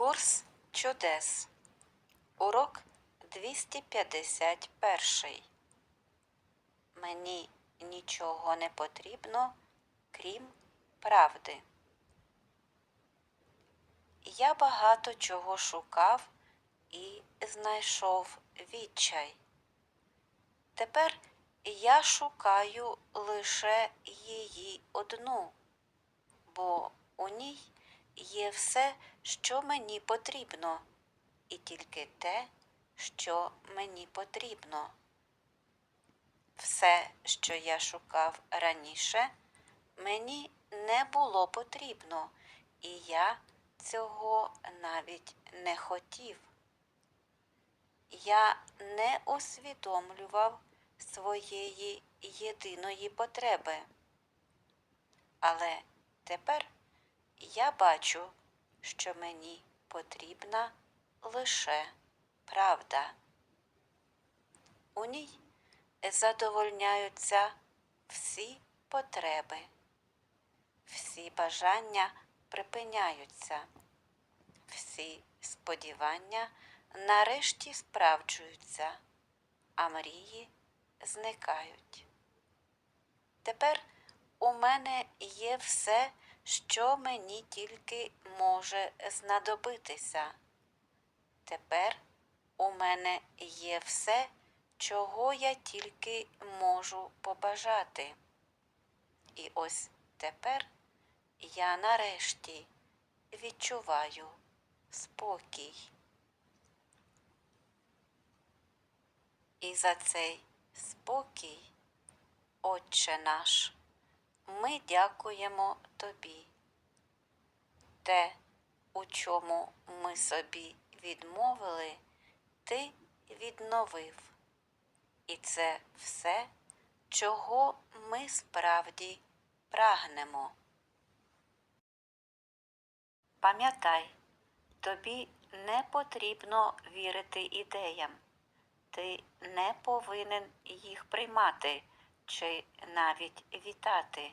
Курс чудес. Урок 251. Мені нічого не потрібно, крім правди. Я багато чого шукав і знайшов відчай. Тепер я шукаю лише її одну, бо у ній є все, що мені потрібно, і тільки те, що мені потрібно. Все, що я шукав раніше, мені не було потрібно, і я цього навіть не хотів. Я не усвідомлював своєї єдиної потреби. Але тепер я бачу, що мені потрібна лише правда. У ній задовольняються всі потреби, всі бажання припиняються, всі сподівання нарешті справджуються, а мрії зникають. Тепер у мене є все, що мені тільки може знадобитися. Тепер у мене є все, чого я тільки можу побажати. І ось тепер я нарешті відчуваю спокій. І за цей спокій, Отче наш, ми дякуємо Тобі. Те, у чому ми собі відмовили, Ти відновив. І це все, чого ми справді прагнемо. Пам'ятай, тобі не потрібно вірити ідеям. Ти не повинен їх приймати чи навіть вітати.